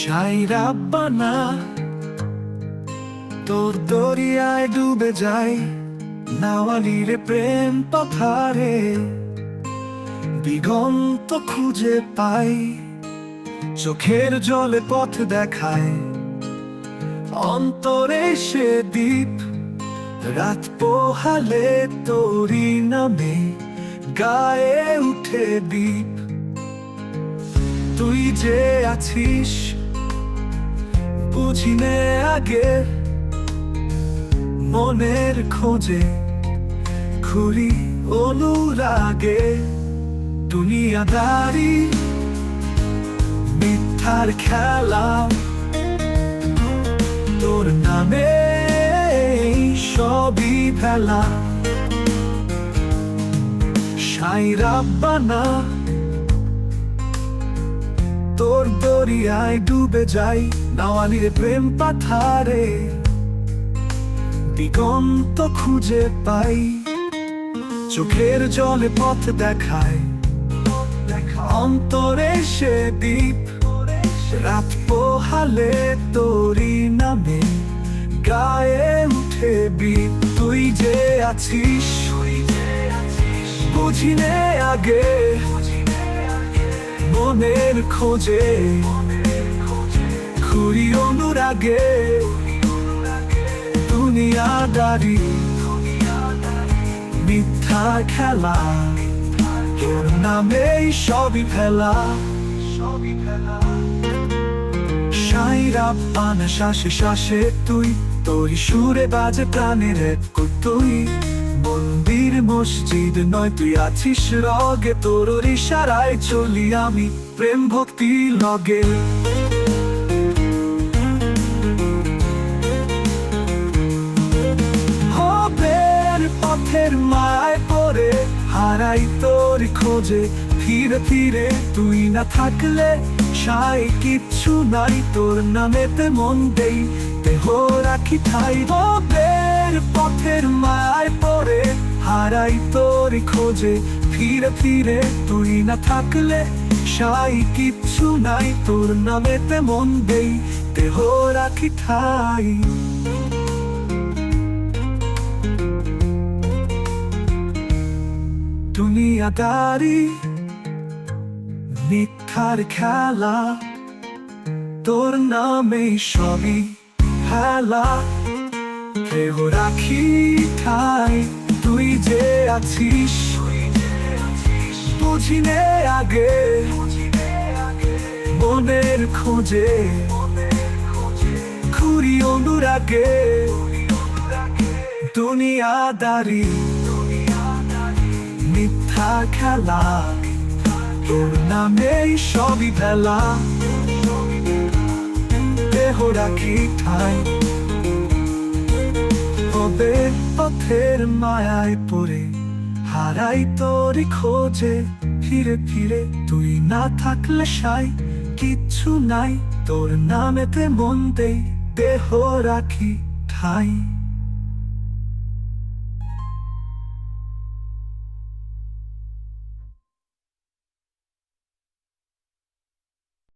সাই রাব্বানা তোর দরিয়ায় ডুবে যাই, নাওয়ালিরে প্রেম পথারে, দিগন্ত খুঁজে পাই, চোখের জলে পথ দেখায়। অন্তরে সে দ্বীপ, রাত পোহালে তোরি নামে গায়ে উঠে দ্বীপ। তুই যে আছিস বুঝিনে আগে মনের খোঁজে ঘুরি অনুরাগে। দুনিয়াদারি মিথ্যার খেলা। তোর নামে সবই ফেলা। সাই রাব্বানা তোর দরিয়ায় ডুবে যাই নাওয়ালির প্রেম পাথারে। দিগন্ত খুঁজে পাই, চোখের জলে পথ দেখায়। অন্তরে সে দ্বীপ, রাত পোহালে তোরি নামে, গায়ে উঠে বিপ তুই যে আছিস, বুঝিনে আগে মনের খোঁজে। খুরি অনুরাগে। দুনিয়াদারি। মিথ্যা খেলা। তোর নামেই সবই ফেলা সবই ফেলা সাইরা পান, শ্বাসে শ্বাসে তুই। তোরই সুরে বাজে প্রাণের তুই মন্দির মসজিদ নয়, তুই আছিস রগে, তোর ইশারায় চলি আমি প্রেম ভক্তি লগে। পথের মায় পরে হারাই তোর খোঁজে, ফিরে ফিরে তুই না থাকলে সাই কিচ্ছু নাই, তোর নামেতে মন দেই। দেহ রাখি ঠাই হবের পথের মায় পরে হারাই তোর খোঁজে, ফিরে ফিরে তুই না থাকলে সাই কিচ্ছু নাই, তোর নামেতে মন দেই। দেহ রাখি ঠাই। দুনিয়াদারি মিথ্যার খেলা, তোর নামে সবই খেলা কেহ রাখি ঠাই, তুই যে আছিস, বুঝিনে আগে। মনের খোঁজে খুরি অনুরাগে। দুনিয়াদারি, মিথ্যা খেলা। তোর নামেই সবই ফেলা দেহ রাখি ঠাই। হবে পথের মায়ায় পড়ে, হারাই তোরই খোঁজে। ফিরে ফিরে তুই না থাকলে সাই, কিচ্ছু নাই, তোর নামেতে মন দেই, দেহ রাখি ঠাই।